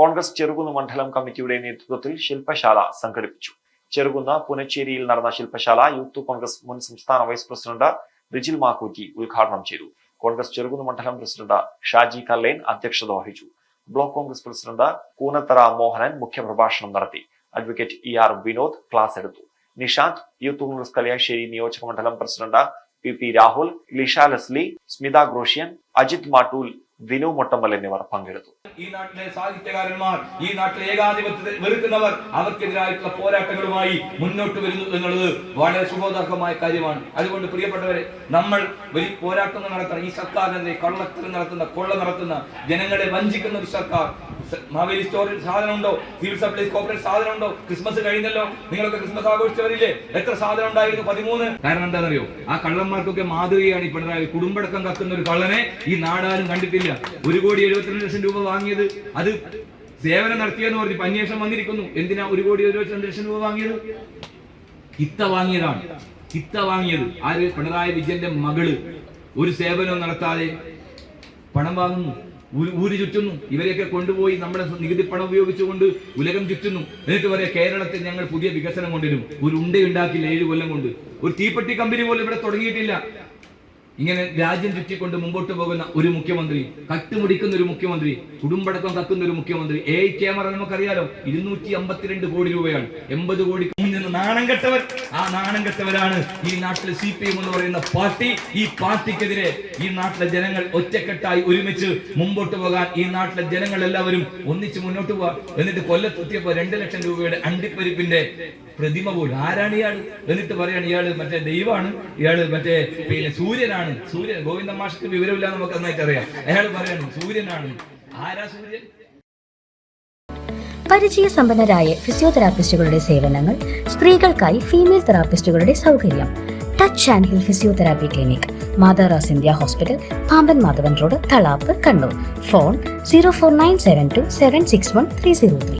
കോൺഗ്രസ് ചെറുകുന്ന് മണ്ഡലം കമ്മിറ്റിയുടെ നേതൃത്വത്തിൽ ശില്പശാല സംഘടിപ്പിച്ചു. ചെറുകുന്ന് പുനച്ചേരിയിൽ നടന്ന ശില്പശാല യൂത്ത് കോൺഗ്രസ് മുൻ സംസ്ഥാന വൈസ് പ്രസിഡന്റ് റിജിൽ മാക്കൂറ്റി ഉദ്ഘാടനം ചെയ്തു. കോൺഗ്രസ് ചെറുകുന്ന് മണ്ഡലം പ്രസിഡന്റ് ഷാജി കല്ലേൻ അധ്യക്ഷത വഹിച്ചു. ബ്ലോക്ക് കോൺഗ്രസ് പ്രസിഡന്റ് കൂനത്തറ മോഹനൻ മുഖ്യപ്രഭാഷണം നടത്തി. Advocate E R Vinod class എടുത്തു. നിഷാന്ത് യൂത്ത് കോൺഗ്രസ് കല്യാശ്ശേരി നിയോജക മണ്ഡലം president P P Rahul Lisha Leslie Smitha Groshian Ajith Mattool Vinu Mottammal എന്നിവർ പങ്കെടുത്തു. ഈ നാട്ടിലെ സാഹിത്യകാരന്മാർ ഈ നാട്ടിലെ ഏകാധിപത്യത്തെ വെറുക്കുന്നവർ അവർക്കെതിരായിട്ടുള്ള പോരാട്ടങ്ങളുമായി മുന്നോട്ട് വരുന്നു എന്നുള്ളത് വളരെ ശുഭോദർഹമായ കാര്യമാണ്. അതുകൊണ്ട് പ്രിയപ്പെട്ടവരെ നമ്മൾ വലിയ പോരാട്ടങ്ങൾ നടത്തുന്ന ഈ സർക്കാരിനെതിരെ കള്ളത്തരം നടത്തുന്ന കൊള്ള നടത്തുന്ന ജനങ്ങളെ വഞ്ചിക്കുന്ന ഒരു സർക്കാർ മാവേലി സ്റ്റോറിൽ സാധനം ഉണ്ടോ സിവിൽ സപ്ലൈസ് കോർപ്പറേറ്റ് സാധനം ഉണ്ടോ ക്രിസ്മസ് കഴിഞ്ഞല്ലോ. നിങ്ങളൊക്കെ ക്രിസ്മസ് ആഘോഷിച്ചവരില്ലേ? എത്ര സാധനം ഉണ്ടായിരുന്നു പതിമൂന്ന്. കാരണം എന്താണെന്നറിയോ? ആ കള്ളന്മാർക്കൊക്കെ മാതൃകയാണ് ഈ പിണറായി. കുടുംബടക്കം കത്തുന്ന ഒരു കള്ളനെ ഈ നാടാരും കണ്ടിട്ടില്ല. ഒരു കോടി എഴുപത്തിരണ്ട് ലക്ഷം രൂപ വാങ്ങിയത്. അത് സേവനം നടത്തിയെന്ന് പറഞ്ഞ് അന്വേഷണം വന്നിരിക്കുന്നു. എന്തിനാ ഒരു കോടി എഴുപത്തിരണ്ട് ലക്ഷം രൂപ വാങ്ങിയത്? കിത്ത വാങ്ങിയതാണ്. കിത്ത വാങ്ങിയത്. ആര്? പിണറായി വിജയന്റെ മകൾ. ഒരു സേവനവും നടത്താതെ പണം വാങ്ങുന്നു. ഊര് ചുറ്റുന്നു. ഇവരെയൊക്കെ കൊണ്ടുപോയി നമ്മുടെ നികുതി പണം ഉപയോഗിച്ചുകൊണ്ട് ഉലകം ചുറ്റുന്നു. എന്നിട്ട് പറയാം കേരളത്തിൽ ഞങ്ങൾ പുതിയ വികസനം കൊണ്ടുവരും. ഒരു ഉണ്ടയുണ്ടാക്കില്ല ഏഴ് കൊല്ലം കൊണ്ട്. ഒരു തീപ്പെട്ടി കമ്പനി പോലും ഇവിടെ തുടങ്ങിയിട്ടില്ല. ഇങ്ങനെ രാജ്യം ചുറ്റിക്കൊണ്ട് മുമ്പോട്ട് പോകുന്ന ഒരു മുഖ്യമന്ത്രി കട്ടുമുടിക്കുന്ന ഒരു മുഖ്യമന്ത്രി കുടുംബടക്കം കക്കുന്ന ഒരു മുഖ്യമന്ത്രി എ ക്യാമറ നമുക്കറിയാലോ ഇരുന്നൂറ്റി അമ്പത്തിരണ്ട് കോടി രൂപയാണ്. എൺപത് കോടി നിന്ന് നാണം കെട്ടവർ. ആ നാണം കെട്ടവരാണ് ഈ നാട്ടിലെ സി പി എം എന്ന് പറയുന്ന പാർട്ടി. ഈ പാർട്ടിക്കെതിരെ ഈ നാട്ടിലെ ജനങ്ങൾ ഒറ്റക്കെട്ടായി ഒരുമിച്ച് മുമ്പോട്ട് പോകാൻ ഈ നാട്ടിലെ ജനങ്ങൾ എല്ലാവരും ഒന്നിച്ച് മുന്നോട്ട് പോകാൻ എന്നിട്ട് കൊല്ലത്തെത്തിയപ്പോ രണ്ട് ലക്ഷം രൂപയുടെ അണ്ടിപ്പരിപ്പിന്റെ പ്രതിമ പോലും. ആരാണ് ഇയാൾ എന്നിട്ട് പറയാണ് ഇയാൾ മറ്റേ ദൈവമാണ് ഇയാൾ മറ്റേ പിന്നെ സൂര്യനാണ്. സൂര്യൻ ഗോവിന്ദ മാഷക്ക് വിവരമില്ല നമുക്ക് നന്നായിട്ട് അറിയാം. അയാൾ പറയാണ് സൂര്യനാണ്. ആരാ സൂര്യൻ? പരിചയസമ്പന്നരായ ഫിസിയോതെറാപ്പിസ്റ്റുകളുടെ സേവനങ്ങൾ സ്ത്രീകൾക്കായി ഫീമെയിൽ തെറാപ്പിസ്റ്റുകളുടെ സൗകര്യം. Touch and heal physiotherapy clinic മാതാറാസ് India hospital Pampan Madhavan road Thalap Kannur. Phone zero four nine seven two seven six one three zero three.